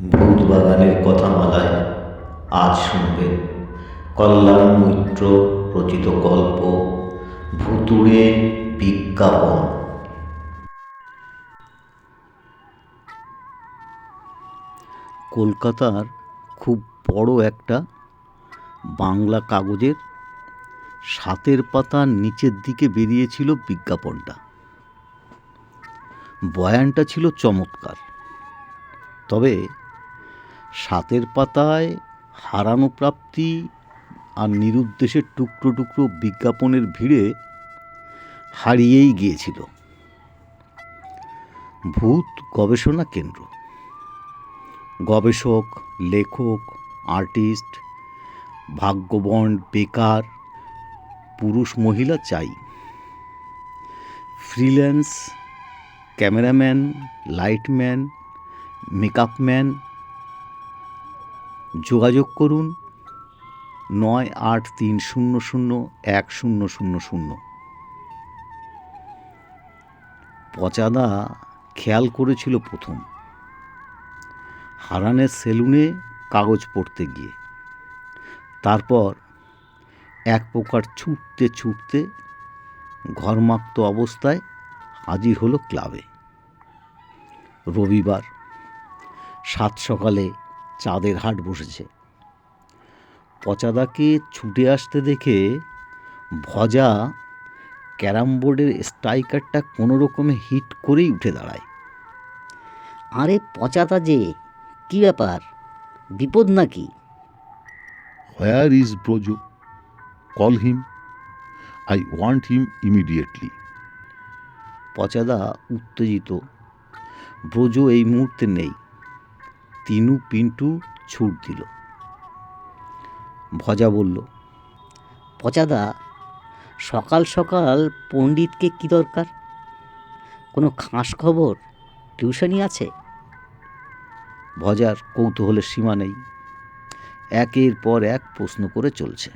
ভূত বাগানের কথামালায় আজ শুনবেন কল্যাণ মৈত্র রচিত গল্প, ভুতুড়ে বিজ্ঞাপন। কলকাতার খুব বড় একটা বাংলা কাগজের সাতের পাতার নিচের দিকে বেরিয়েছিল বিজ্ঞাপনটা। বয়ানটা ছিল চমৎকার। তবে সাতের পাতায় হারানো প্রাপ্তি আর নিরুদ্দেশের টুকরো টুকরো বিজ্ঞাপনের ভিড়ে হারিয়েই গিয়েছিল। ভূত গবেষণা কেন্দ্র। গবেষক, লেখক, আর্টিস্ট, ভাগ্যবন্ড, বেকার, পুরুষ, মহিলা চাই। ফ্রিল্যান্স, ক্যামেরাম্যান, লাইটম্যান, মেকআপম্যান যোগাযোগ করুন নয় আট তিন শূন্য শূন্য এক শূন্য শূন্য শূন্য। পচাদা খেয়াল করেছিল প্রথম। হারানের সেলুনে কাগজ পড়তে গিয়ে। তারপর এক প্রকার ছুটতে ছুটতে ঘরমাক্ত অবস্থায় হাজির হলো ক্লাবে। রবিবার সাত সকালে চাঁদের হাট বসেছে। পচাদাকে ছুটে আসতে দেখে ভজা ক্যারাম বোর্ডের স্ট্রাইকারটা কোনো রকমে হিট করেই উঠে দাঁড়ায়। আরে পচাতা যে কি ব্যাপার? বিপদ নাকি? Where is Brojo? Call him I want him immediately পচাদা উত্তেজিত। ব্রজ এই মুহূর্তে নেই। তিনু পিন্টু ছুট দিল। ভজা বলল পচাদা সকাল সকাল পণ্ডিতকে কি দরকার? কোনো খাস খবর? টিউশনি আছে? ভজার কৌতূহলের সীমা নেই। একের পর এক প্রশ্ন করে চলছে।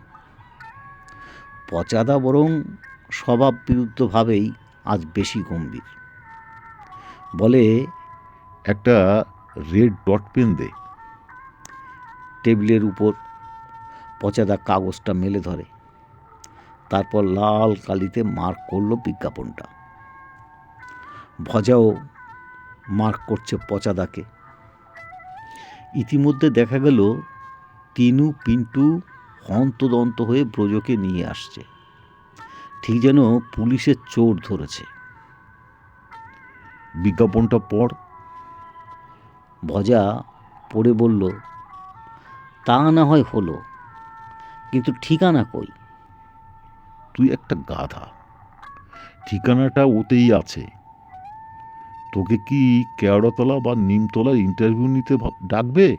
পচাদা বরং স্বভাব বিরুদ্ধভাবেই আজ বেশি গম্ভীর। বলে একটা রেড ডট পেন দে টেবিলের উপর পচাদা কাগজটা মেলে ধরে। তারপর লাল কালিতে মার্ক করল বিজ্ঞাপনটা। ভজাও মার্ক করছে পচাদাকে। ইতিমধ্যে দেখা গেল তিনু পিন্টু হন্তদন্ত হয়ে ব্রজকে নিয়ে আসছে। ঠিক যেন পুলিশের চোর ধরেছে। বিজ্ঞাপনটা পড় ভজা পড়ে বলল তা না হয় হলো কিন্তু ঠিকানা কই? তুই একটা গাধা ঠিকানাটা ওতেই আছে। তোকে কি কেওড়াতলা বা নিমতলার ইন্টারভিউ নিতে ডাকবে?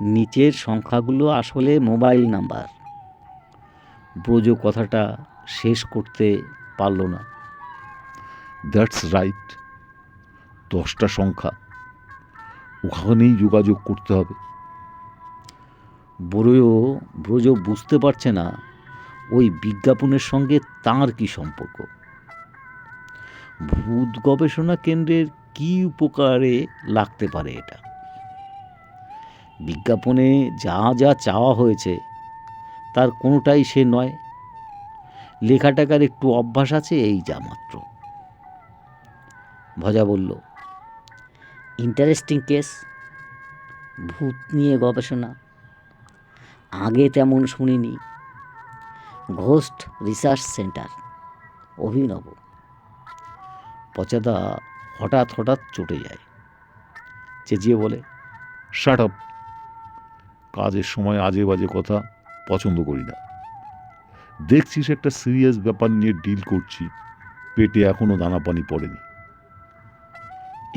নিচের সংখ্যাগুলো আসলে মোবাইল নাম্বার। ব্রজ কথাটা শেষ করতে পারল না। That's right. দশটা সংখ্যা। ওখানেই যোগাযোগ করতে হবে। বড়ও ব্রজ বুঝতে পারছে না ওই বিজ্ঞাপনের সঙ্গে তার কি সম্পর্ক। ভূত গবেষণা কেন্দ্রের কি উপকারে লাগতে পারে এটা? বিজ্ঞাপনে যা যা চাওয়া হয়েছে, তার কোনোটাই সে নয়। লেখাটাকার একটু অভ্যাস আছে, এই যা মাত্র। ভজা বলল ইন্টারেস্টিং কেস ভূত নিয়ে গবেষণা। আগে তেমন শুনিনি। ঘোস্ট রিসার্চ সেন্টার অভিনব। পচাদা হঠাৎ হঠাৎ চটে যায়। চেঁচিয়ে বলে শার্ট আপ কাজের সময় আজে বাজে কথা পছন্দ করি না। দেখছিস একটা সিরিয়াস ব্যাপার নিয়ে ডিল করছি। পেটে এখনও দানা পানি পড়েনি।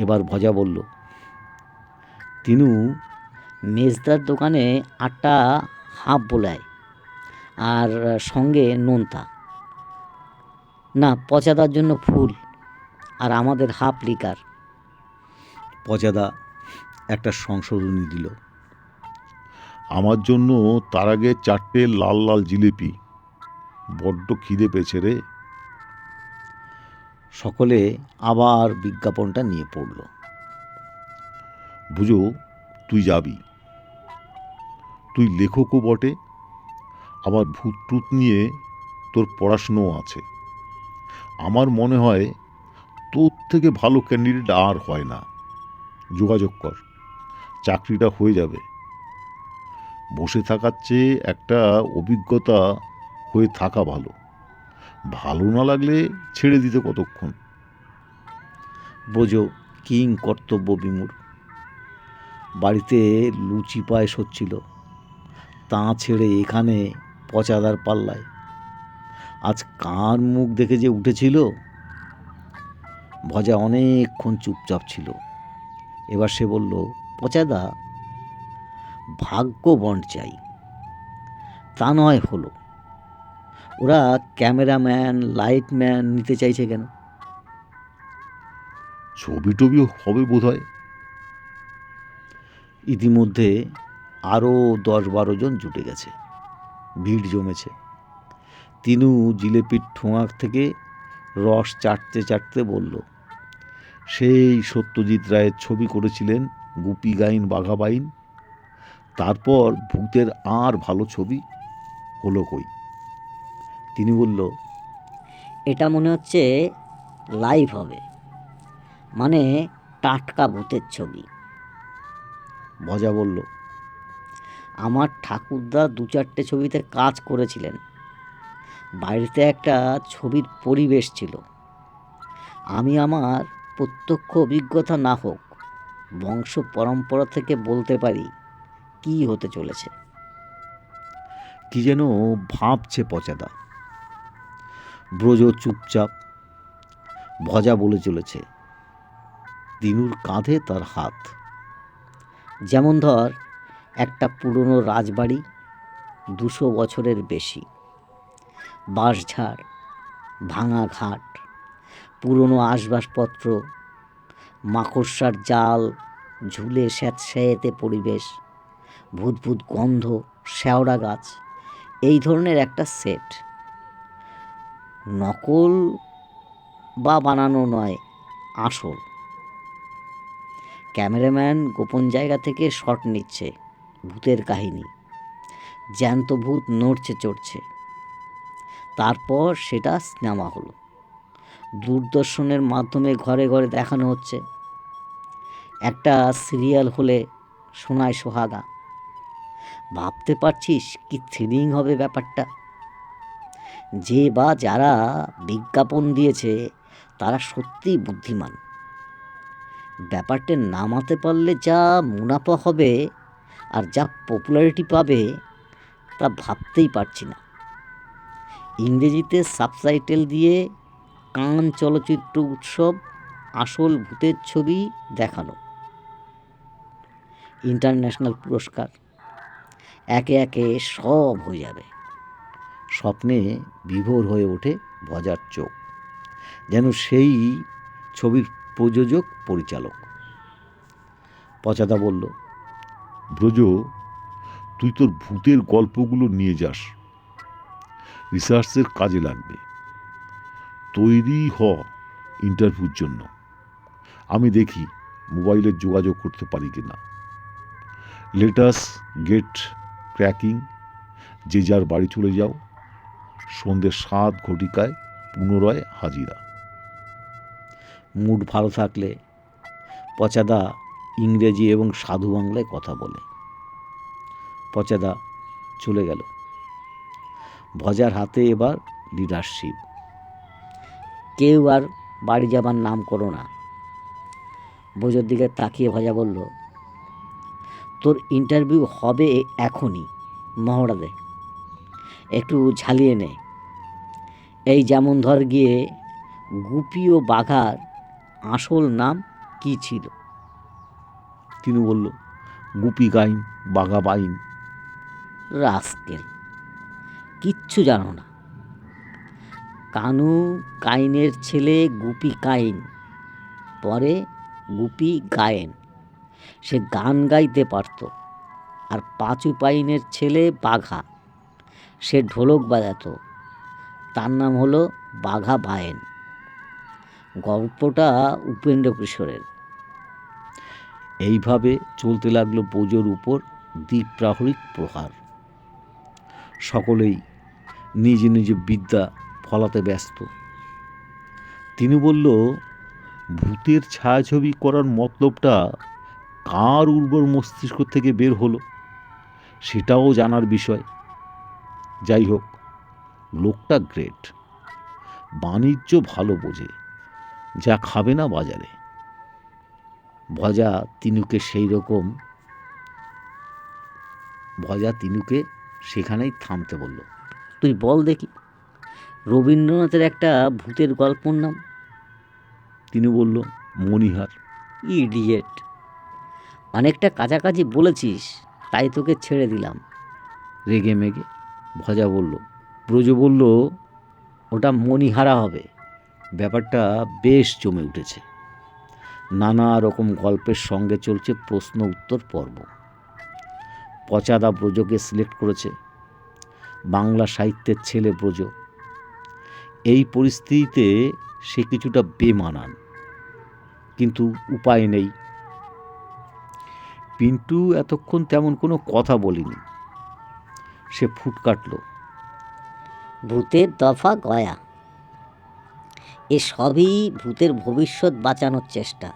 এবার ভজা বলল তিনু মেজদার দোকানে আটটা হাফ বোলায় আর সঙ্গে নোনতা। না পচাদার জন্য ফুল আর আমাদের হাফ লিকার। পচাদা একটা সংশোধনী দিল। আমার জন্য তার আগে চারটে লাল লাল জিলিপি। বড্ড খিদে পেয়েছে রে। সকলে আবার বিজ্ঞাপনটা নিয়ে পড়ল। বুঝো, তুই যাবি। তুই লেখকও বটে আবার ভূত টুত নিয়ে তোর পড়াশুনোও আছে। আমার মনে হয় তোর থেকে ভালো ক্যান্ডিডেট আর হয় না। যোগাযোগ কর, চাকরিটা হয়ে যাবে। বসে থাকার চেয়ে একটা অভিজ্ঞতা হয়ে থাকা ভালো। ভালো না লাগলে ছেড়ে দিতে কতক্ষণ? বোঝো, কিং কর্তব্য বিমূর বাড়িতে লুচি পায়েস হচ্ছিল। তা ছেড়ে এখানে পচাদার পাল্লায়। আজ কার মুখ দেখে যে উঠেছিল? ভজা অনেকক্ষণ চুপচাপ ছিল। এবার সে বলল, পচাদা ভাগ্য বন্ড চাই। তা নয় হলো। ওরা ক্যামেরাম্যান, লাইটম্যান নিতে চাইছে কেন? ছবি টবি হবে বোধ হয় ইতিমধ্যে আরও দশ বারো জন জুটে গেছে। ভিড় জমেছে। তিনু জিলেপির ঠোঁয়া থেকে রস চাটতে চাটতে বলল, সেই সত্যজিৎ রায়ের ছবি করেছিলেন গুপি গাইন বাঘাবাইন তারপর ভূতের আর ভালো ছবি হলো কই? তিনি বলল, এটা মনে হচ্ছে লাইভ হবে। মানে টাটকা ভূতের ছবি। ভজা বলল। আমার ঠাকুরদা দু চারটে ছবিতে কাজ করেছিলেন। বাড়িতে একটা ছবির পরিবেশ ছিল। আমি আমার প্রত্যক্ষ অভিজ্ঞতা না হোক বংশ পরম্পরা থেকে বলতে পারি কি হতে চলেছে। কি যেন ভাবছে পচাদা। ব্রজ চুপচাপ ভজা বলে চলেছে। দিনুর কাঁধে তার হাত। যেমন ধর, একটা পুরনো রাজবাড়ি দুশো বছরের বেশি। বাঁশঝাড়, ভাঙা ঘাট, পুরনো আসবাবপত্র, মাকড়সার জাল, ঝুলে স্যাঁতস্যাঁতে পরিবেশ ভূত ভূত গন্ধ, শ্যাওড়া গাছ, এই ধরনের একটা সেট। নকল বা বানানো নয়, আসল। ক্যামেরাম্যান গোপন জায়গা থেকে শট নিচ্ছে, ভূতের কাহিনী। জ্যান্ত ভূত নড়ছে, চড়ছে। তারপর সেটা সিনেমা হলো। দূরদর্শনের মাধ্যমে ঘরে ঘরে দেখানো হচ্ছে। একটা সিরিয়াল হলে শোনায় সোহাগা। ভাবতে পারছিস কি থ্রিলিং হবে ব্যাপারটা? যে বা যারা বিজ্ঞাপন দিয়েছে, তারা সত্যিই বুদ্ধিমান। ব্যাপারটা নামাতে পারলে যা মুনাফা হবে আর যা পপুলারিটি পাবে, তা ভাবতেই পারছি না। ইংরেজিতে সাবটাইটেল দিয়ে কান চলচ্চিত্র উৎসব আসল ভূতের ছবি দেখানো। ইন্টারন্যাশনাল পুরস্কার। একে একে সব হয়ে যাবে। স্বপ্নে বিভোর হয়ে ওঠে ভজার চোখ। যেন সেই ছবির প্রযোজক, পরিচালক। পচাদা বলল, ব্রজ, তুই তোর ভূতের গল্পগুলো নিয়ে যাস। রিসার্চের কাজে লাগবে। তৈরি হ ইন্টারভিউর জন্য। আমি দেখি মোবাইলে যোগাযোগ করতে পারি কি না। লেটাস গেট ক্র্যাকিং যে যার বাড়ি চলে যাও। সন্ধ্যে সাত ঘটিকায় পুনরায় হাজিরা। মুড ভালো থাকলে পচাদা ইংরেজি এবং সাধু বাংলায় কথা বলে। পচাদা চলে গেল। ভজার হাতে এবার লিডারশিপ কেউ আর বাড়ি যাবার নাম করো না। বোঝোর দিকে তাকিয়ে ভজা বলল, তোর ইন্টারভিউ হবে এখনই মহড়া দে একটু ঝালিয়ে নে। এই যেমন ধর গিয়ে গুপি ও বাঘার আসল নাম কি ছিল? তিনি বলল গুপি গাইন বাঘা বাইন। রাস্কেল। কিচ্ছু জানো না। কানু কাইনের ছেলে গুপি কাইন পরে গুপি গায়েন। সে গান গাইতে পারত আর পাঁচু পাইনের ছেলে বাঘা। সে ঢোলক বাজাতো তার নাম হলো বাঘা বায়েন। গল্পটা উপেন্দ্র কিশোরের। এইভাবে চলতে লাগল বোজোর উপর দ্বীপ্রাহরিক প্রহার। সকলেই নিজ নিজ বিদ্যা ফলাতে ব্যস্ত। তিনি বলল, ভূতের ছায়াছবি করার মতলবটা কার উর্বর মস্তিষ্ক থেকে বের হলো? সেটাও জানার বিষয়। যাই হোক, লোকটা গ্রেট। বাণিজ্য ভালো বোঝে। যা খাবে না বাজারে। ভজা তিনুকে সেই রকম ভজা তিনুকে সেখানেই থামতে বলল, তুই বল দেখি, রবীন্দ্রনাথের একটা ভূতের গল্পর নাম? তিনি বলল, মণিহার। ইডিয়েট। অনেকটা কাছাকাছি বলেছিস, তাই তোকে ছেড়ে দিলাম। রেগে মেগে ভজা বলল, ব্রজ বলল, ওটা মণিহারা হবে। ব্যাপারটা বেশ জমে উঠেছে। নানা রকম গল্পের সঙ্গে চলছে প্রশ্ন উত্তর পর্ব। পচাদা ব্রজকে সিলেক্ট করেছে। বাংলা সাহিত্যের ছেলে ব্রজ। এই পরিস্থিতিতে সে কিছুটা বেমানান। কিন্তু উপায় নেই। পিন্টু এতক্ষণ তেমন কোনো কথা বলিনি। সে ফুট কাটল। ভূতের দফা গয়া। এ সবই ভূতের ভবিষ্যৎ বাঁচানোর চেষ্টা।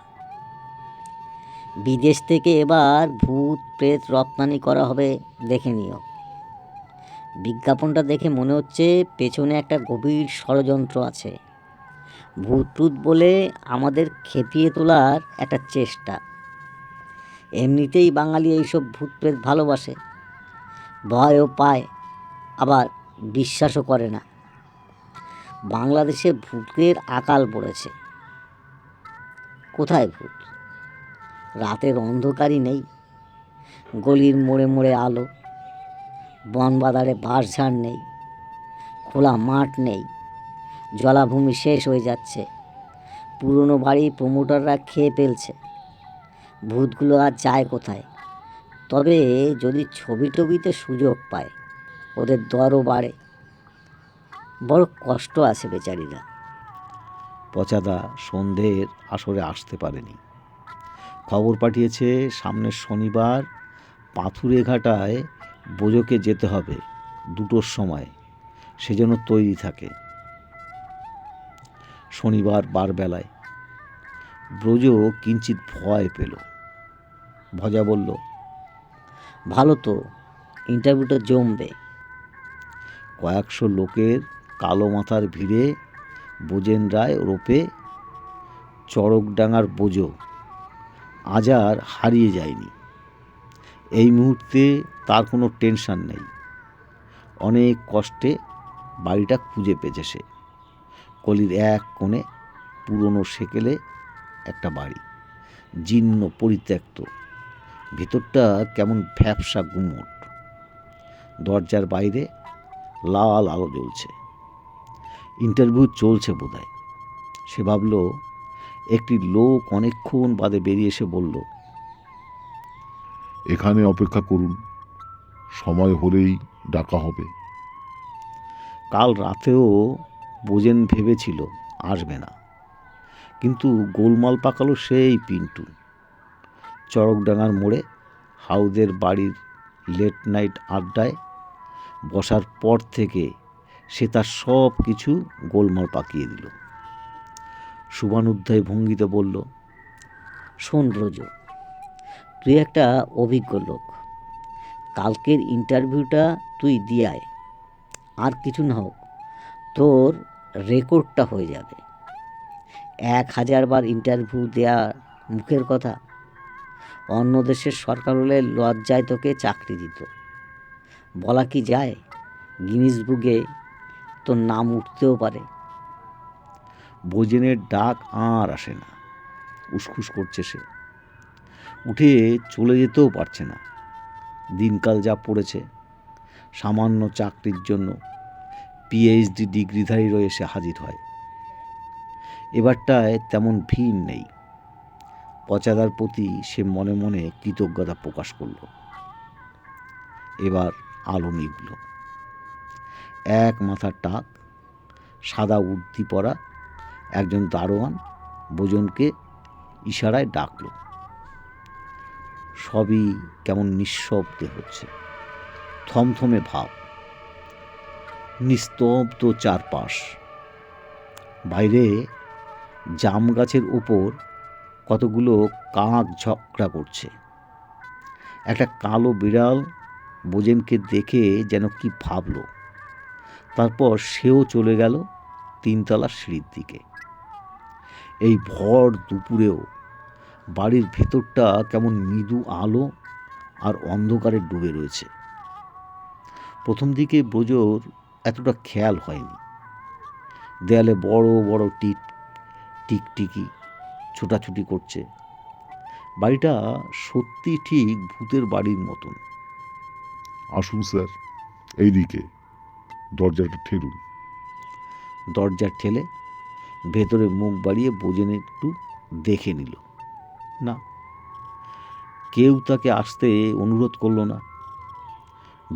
বিদেশ থেকে এবার ভূত, প্রেত রপ্তানি করা হবে, দেখে নিও। বিজ্ঞাপনটা দেখে মনে হচ্ছে পেছনে একটা গভীর ষড়যন্ত্র আছে। ভূত টুত বলে আমাদের খেপিয়ে তোলার একটা চেষ্টা। এমনিতেই বাঙালি এইসব ভূত, প্রেত ভালোবাসে। ভয়ও পায়, আবার বিশ্বাসও করে না। বাংলাদেশে ভূতের আকাল পড়েছে। কোথায় ভূত? রাতের অন্ধকারই নেই। গলির মোড়ে মোড়ে আলো। বনবাদারে বাঁশঝাড় নেই। খোলা মাঠ নেই। জলাভূমি শেষ হয়ে যাচ্ছে। পুরনো বাড়ি প্রমোটাররা খেয়ে ফেলছে। ভূতগুলো আর যায় কোথায়? তবে যদি ছবি টবিতে সুযোগ পায়, ওদের দরও বাড়ে। বড় কষ্ট আছে বেচারিরা। পচাদা সন্ধ্যের আসরে আসতে পারেনি। খবর পাঠিয়েছে সামনের শনিবার পাথুরে ঘাটায় বোঝোকে যেতে হবে দুটোর সময় সেজন্য তৈরি থাকে। শনিবার বারবেলায় ব্রজ কিঞ্চিত ভয় পেল। ভজা বলল ভালো তো ইন্টারভিউটা জমবে। কয়েকশো লোকের কালো মাথার ভিড়ে বোজেন রায় রোপে চড়কডাঙ্গার বোঝো। আজ আর হারিয়ে যায়নি। এই মুহূর্তে তার কোনো টেনশন নেই। অনেক কষ্টে বাড়িটা খুঁজে পেয়েছে সে। কলির এক কোণে পুরনো সেকেলে একটা বাড়ি। জীর্ণ, পরিত্যক্ত। ভেতরটা কেমন ভ্যাপসা গুমট। দরজার বাইরে লাল আলো জ্বলছে। ইন্টারভিউ চলছে বোধহয়। সে ভাবল একটি লোক অনেকক্ষণ বাদে বেরিয়ে এসে বলল এখানে অপেক্ষা করুন সময় হলেই ডাকা হবে। কাল রাতেও বোজেন ভেবেছিল আসবে না। কিন্তু গোলমাল পাকালো সেই পিন্টু। চড়কডাঙ্গার মোড়ে হাউদের বাড়ির লেট নাইট আড্ডায় বসার পর থেকে সে তার সব কিছু গোলমাল পাকিয়ে দিল। শুভানুধ্যায় ভঙ্গিতে বলল, শোন ব্রজ তুই একটা অভিজ্ঞ লোক। কালকের ইন্টারভিউটা তুই দিয়ে আয়। আর কিছু না হোক, তোর রেকর্ডটা হয়ে যাবে। এক হাজার বার ইন্টারভিউ দেওয়া মুখের কথা। অন্য দেশের সরকার হলে লজ্জায় তোকে চাকরি দিত। বলা কি যায়, গিনিস বুকে তোর নাম উঠতেও পারে। বোজেনের ডাক আর আসে না। উসখুস করছে সে। উঠে চলে যেতেও পারছে না। দিনকাল যা পড়েছে, সামান্য চাকরির জন্য পিএইচডি ডিগ্রিধারীরও এসে হাজির হয়। এবারটায় তেমন ভিড় নেই। পচাদার প্রতি সে মনে মনে কৃতজ্ঞতা প্রকাশ করল। এবার আলো নিভল। এক মাথার টাক, সাদা উর্দি পরা একজন দারোয়ান বোজনকে ইশারায় ডাকল। সবই কেমন নিঃশব্দে হচ্ছে, থমথমে ভাব। নিস্তব্ধ চারপাশ। বাইরে জাম গাছের ওপর কতগুলো কাক ঝগড়া করছে। একটা কালো বিড়াল বোজেনকে দেখে যেন কি ভাবলো। তারপর সেও চলে গেল তিনতলা সিঁড়ির দিকে। এই ভর দুপুরেও বাড়ির ভেতরটা কেমন মৃদু আলো আর অন্ধকারে ডুবে রয়েছে। প্রথম দিকে ব্রজর এতটা খেয়াল হয়নি। দেয়ালে বড় বড় টিক টিকটিকি ছোটাছুটি করছে। বাড়িটা সত্যি ঠিক ভূতের বাড়ির মতন। আসুন স্যার, এইদিকে। দরজাটা ঠেলুন দরজা ঠেলে ভেতরে মুখ বাড়িয়ে বোঝেন একটু দেখে নিল। না। কেউ তাকে আসতে অনুরোধ করল না।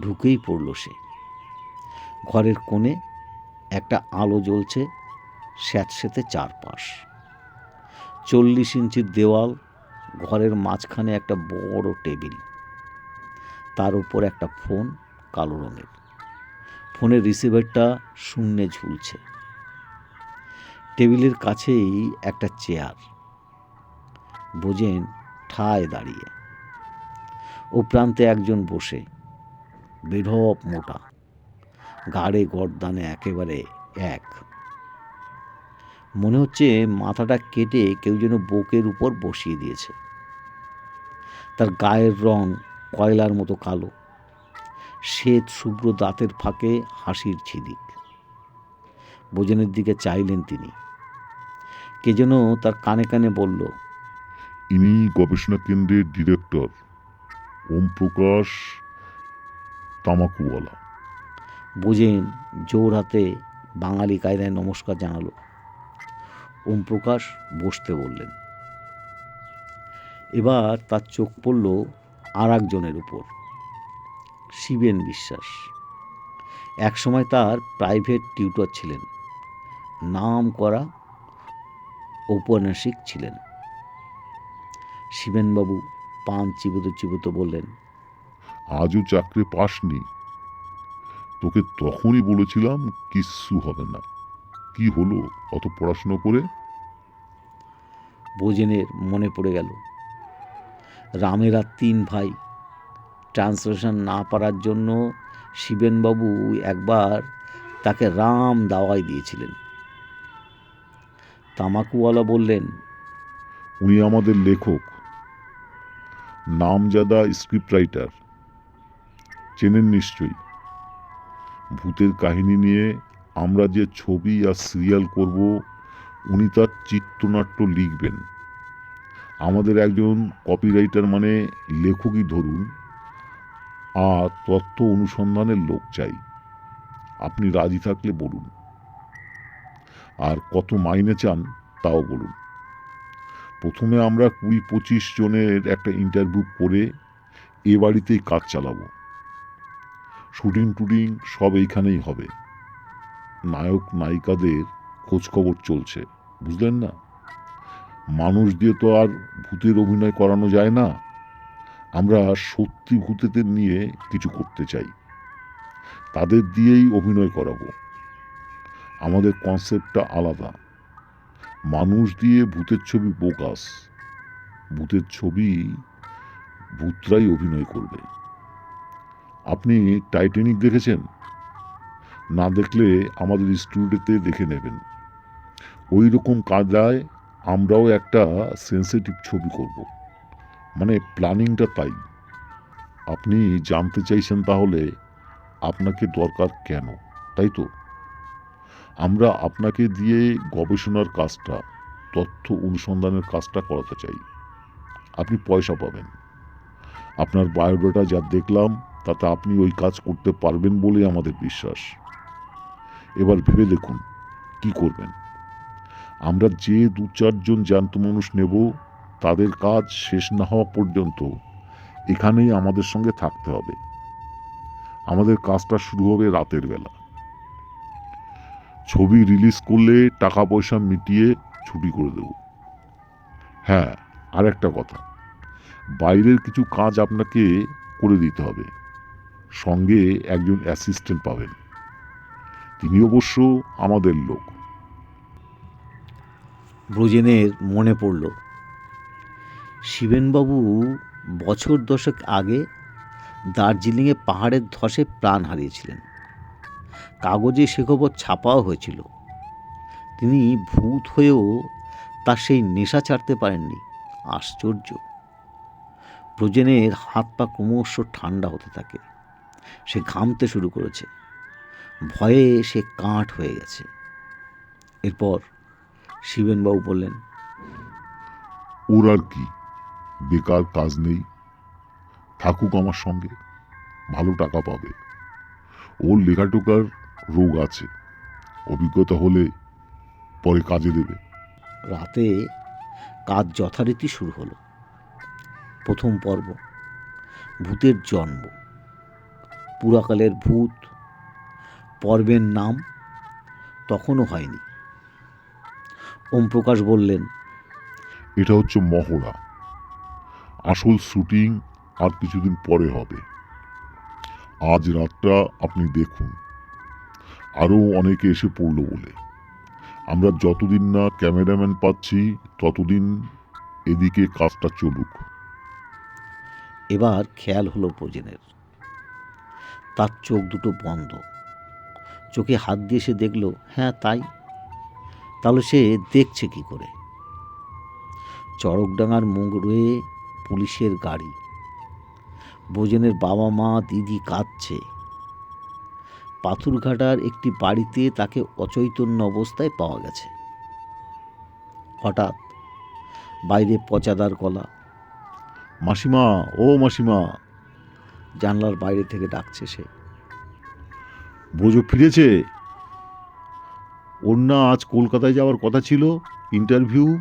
ঢুকেই পড়ল সে। ঘরের কোণে একটা আলো জ্বলছে স্যাঁতস্যাঁতে চারপাশ। চল্লিশ ইঞ্চির দেওয়াল ঘরের মাঝখানে একটা বড় টেবিল। তার উপর একটা ফোন কালো রঙের। ফোনের রিসিভারটা শূন্যে ঝুলছে। টেবিলের কাছেই একটা চেয়ার। বোঝেন, ঠায় দাঁড়িয়ে। ও প্রান্তে একজন বসে। বেঢপ মোটা। গাড়ে গরদানে একেবারে এক। মনে হচ্ছে মাথাটা কেটে কেউ যেন বুকের উপর বসিয়ে দিয়েছে। তার গায়ের রং কয়লার মতো কালো। শ্বেত শুভ্র দাঁতের ফাঁকে হাসির ছিদিক বোজনের দিকে চাইলেন তিনি। কে যেন তার কানে কানে বলল ইনি গবেষণা কেন্দ্রের ডিরেক্টর ওম প্রকাশ তামাকুওয়ালা। বোঝেন জোর হাতে বাঙালি কায়দায় নমস্কার জানালো। ওম প্রকাশ বসতে বললেন। এবার তার চোখ পড়ল আর একজনের উপর। শিবেন বিশ্বাস। একসময় তার প্রাইভেট টিউটর ছিলেন। নাম করা ঔপন্যাসিক ছিলেন। শিবেনবাবু পান চিবুতো চিবুতো বললেন আজও চাকরি পাসনি। তোকে তখনই বলেছিলাম কিচ্ছু হবে না। কি হলো? অত পড়াশুনো করে? বোজেনের মনে পড়ে গেল রামেরা তিন ভাই ট্রান্সলেশন না পারার জন্য শিবেনবাবু একবার তাকে রাম দাওয়াই দিয়েছিলেন। তামাকুওয়ালা বললেন, উনি আমাদের লেখক, নামজাদা স্ক্রিপ্ট রাইটার। চেনেন নিশ্চয়ই। ভূতের কাহিনী নিয়ে আমরা যে ছবি আর সিরিয়াল করব, উনি তার চিত্রনাট্য লিখবেন। আমাদের একজন কপিরাইটার মানে লেখকই ধরুন। আর তত্ত্ব অনুসন্ধানের লোক চাই। আপনি রাজি থাকলে বলুন। আর কত মাইনে চান তাও বলুন। প্রথমে আমরা কুড়ি পঁচিশ জনের একটা ইন্টারভিউ করে এ বাড়িতেই কাজ চালাবো। শুটিং, টুটিং সব এইখানেই হবে। নায়ক, নায়িকাদের খোঁজখবর চলছে, বুঝলেন না? মানুষ দিয়ে তো আর ভূতের অভিনয় করানো যায় না। আমরা সত্যি ভূতেদের নিয়ে কিছু করতে চাই। তাদের দিয়েই অভিনয় করাবো। আমাদের কনসেপ্টটা আলাদা। মানুষ দিয়ে ভূতের ছবি বোকাস। ভূতের ছবি ভূতরাই অভিনয় করবে। আপনি টাইটানিক দেখেছেন? না দেখলে আমাদের স্টুডিওতে দেখে নেবেন। ওই রকম কাজায় আমরাও একটা সেন্সিটিভ ছবি করব। মানে প্ল্যানিংটা তাই। আপনি জানতে চাইছেন তাহলে আপনাকে দরকার কেন, তাই তো? আমরা আপনাকে দিয়ে গবেষণার কাজটা, তথ্য অনুসন্ধানের কাজটা করাতে চাই। আপনি পয়সা পাবেন। আপনার বায়োডাটা যা দেখলাম, তাতে আপনি ওই কাজ করতে পারবেন বলে আমাদের বিশ্বাস। এবার ভেবে দেখুন, কি করবেন? আমরা যে দু চারজন জ্যান্ত মানুষ নেব তাদের কাজ শেষ না হওয়া পর্যন্ত এখানেই আমাদের সঙ্গে থাকতে হবে। আমাদের কাজটা শুরু হবে রাতের বেলা। ছবি রিলিজ করলে টাকা পয়সা মিটিয়ে ছুটি করে দেব। হ্যাঁ আর একটা কথা। বাইরের কিছু কাজ আপনাকে করে দিতে হবে। সঙ্গে একজন অ্যাসিস্ট্যান্ট পাবেন। তিনি অবশ্য আমাদের লোক। ব্রজেনের মনে পড়ল শিবেনবাবু বছর দশেক আগে দার্জিলিংয়ে পাহাড়ের ধসে প্রাণ হারিয়েছিলেন। কাগজে সে খবর ছাপাও হয়েছিল। তিনি ভূত হয়েও তার সেই নেশা ছাড়তে পারেননি। আশ্চর্য। ব্রজেনের হাত পা ক্রমশ ঠান্ডা হতে থাকে। সে ঘামতে শুরু করেছে। ভয়ে সে কাঠ হয়ে গেছে। এরপর শিবেনবাবু বললেন, ওর কি? বেকার কাজ নেই। থাকুক আমার সঙ্গে ভালো টাকা পাবে। ওর লেখাটোকার রোগ আছে অভিজ্ঞতা হলে পরে কাজে দেবে। রাতে কাজ যথারীতি শুরু হলো। প্রথম পর্ব ভূতের জন্ম। পুরাকালের ভূত পর্বের নাম তখনও হয়নি। ওম প্রকাশ বললেন এটা হচ্ছে মহড়া। আসল শুটিং আর কিছুদিন পরে হবে। আজ রাতটা আপনি দেখুন। আরও অনেকে এসে পড়ল বলে। আমরা যতদিন না ক্যামেরাম্যান পাচ্ছি, ততদিন এদিকে কাজটা চলুক। এবার খেয়াল হলো ব্রজেনের তার চোখ দুটো বন্ধ। চোখে হাত দিয়ে সে দেখল হ্যাঁ তাই। তাহলে সে দেখছে কি করে? চড়কডাঙার মুখ মোড়ে পুলিশের গাড়ি। ব্রজেনের বাবা মা, দিদি কাঁদছে। পাথুরঘাটার একটি বাড়িতে তাকে অচৈতন্য অবস্থায় পাওয়া গেছে। হঠাৎ বাইরে পচাদার গলা, মাসিমা, ও মাসিমা! জানলার বাইরে থেকে ডাকছে সে। ব্রজ ফিরেছে? ওর না আজ কলকাতায় যাওয়ার কথা ছিল, ইন্টারভিউ?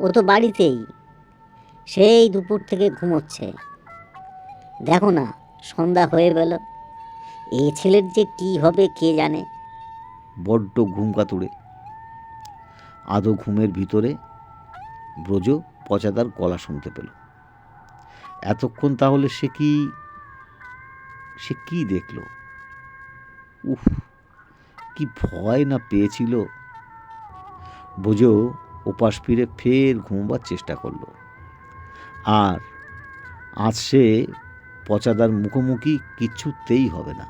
ও তো বাড়িতেই। সেই দুপুর থেকে ঘুমোচ্ছে। দেখো না, সন্ধ্যা হয়ে গেল। এ ছেলের যে কি হবে কে জানে? বড্ড ঘুম কাতুড়ে আদো ঘুমের ভিতরে ব্রজ পচাদার গলা শুনতে পেল। এতক্ষণ তাহলে সে কি সে কি দেখল? উফ, কি ভয় না পেয়েছিল। ব্রজ ওপাশ ফিরে ফের ঘুমবার চেষ্টা করল। আর আজ সে পচাদার মুখোমুখি কিছুতেই হবে না।